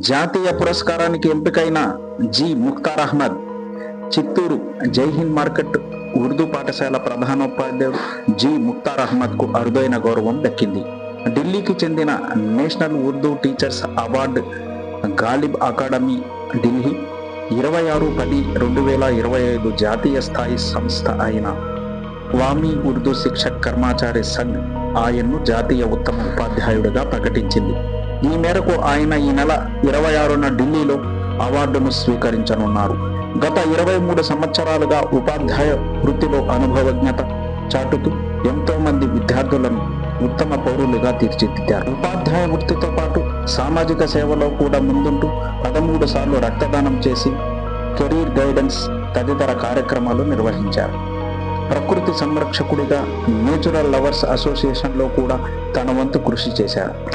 జాతీయ పురస్కారానికి ఎంపికైన జి. ముఖ్తార్ అహ్మద్ చిత్తూరు జైహింద్ మార్కెట్ ఉర్దూ పాఠశాల ప్రధానోపాధ్యాయుడు జి. ముఖ్తార్ అహ్మద్కు అరుదైన గౌరవం దక్కింది. ఢిల్లీకి చెందిన national Urdu teachers award Ghalib academy Delhi ఇరవై ఆరు పది రెండు వేల ఇరవై ఐదు జాతీయ స్థాయి సంస్థ అయిన వామీ ఉర్దూ శిక్షక్ కర్మాచారి సంఘ్ ఆయన్ను జాతీయ ఉత్తమ ఉపాధ్యాయుడిగా ప్రకటించింది. ఈ మేరకు ఆయన ఈ నెల ఇరవై ఆరున ఢిల్లీలో అవార్డును స్వీకరించనున్నారు. గత ఇరవై మూడు సంవత్సరాలుగా ఉపాధ్యాయ వృత్తిలో అనుభవజ్ఞత చాటుతూ ఎంతో మంది విద్యార్థులను ఉత్తమ పౌరులుగా తీర్చిదిద్దారు. ఉపాధ్యాయ వృత్తితో పాటు సామాజిక సేవలో కూడా ముందుంటూ పదమూడు సార్లు రక్తదానం చేసి కెరీర్ గైడెన్స్ తదితర కార్యక్రమాలు నిర్వహించారు. ప్రకృతి సంరక్షకుడిగా నేచురల్ లవర్స్ అసోసియేషన్లో కూడా తన వంతు కృషి చేశారు.